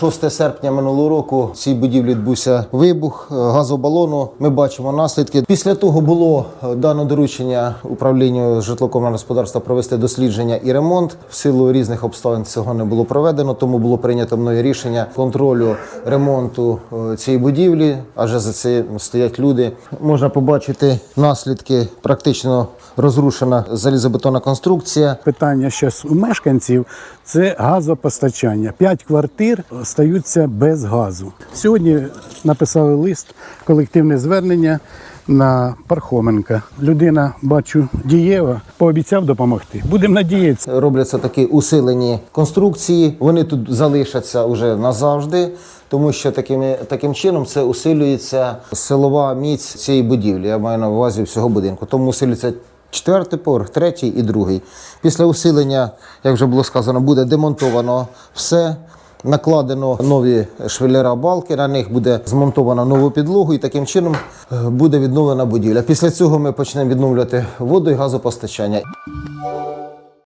6 серпня минулого року в цій будівлі відбувся вибух е, газобалону. Ми бачимо наслідки. Після того було е, дано доручення управлінню житлово-комунального господарства провести дослідження і ремонт. В силу різних обставин цього не було проведено, тому було прийнято мною рішення контролю ремонту е, цієї будівлі. Адже за це стоять люди. Можна побачити наслідки практично розрушена залізобетонна конструкція. Питання зараз у мешканців це газопостачання. П'ять квартир стаються без газу. Сьогодні написали лист, колективне звернення на Пархоменка. Людина, бачу, дієва, пообіцяв допомогти. Будемо надіятися. Робляться такі усилені конструкції. Вони тут залишаться вже назавжди, тому що такими, таким чином це усилюється силова міць цієї будівлі. Я маю на увазі всього будинку. Тому усилюється четвертий поверх, третій і другий. Після усилення, як вже було сказано, буде демонтовано все. Накладено нові швелера балки, на них буде змонтовано нову підлогу, і таким чином е, буде відновлена будівля. Після цього ми почнемо відновлювати воду і газопостачання.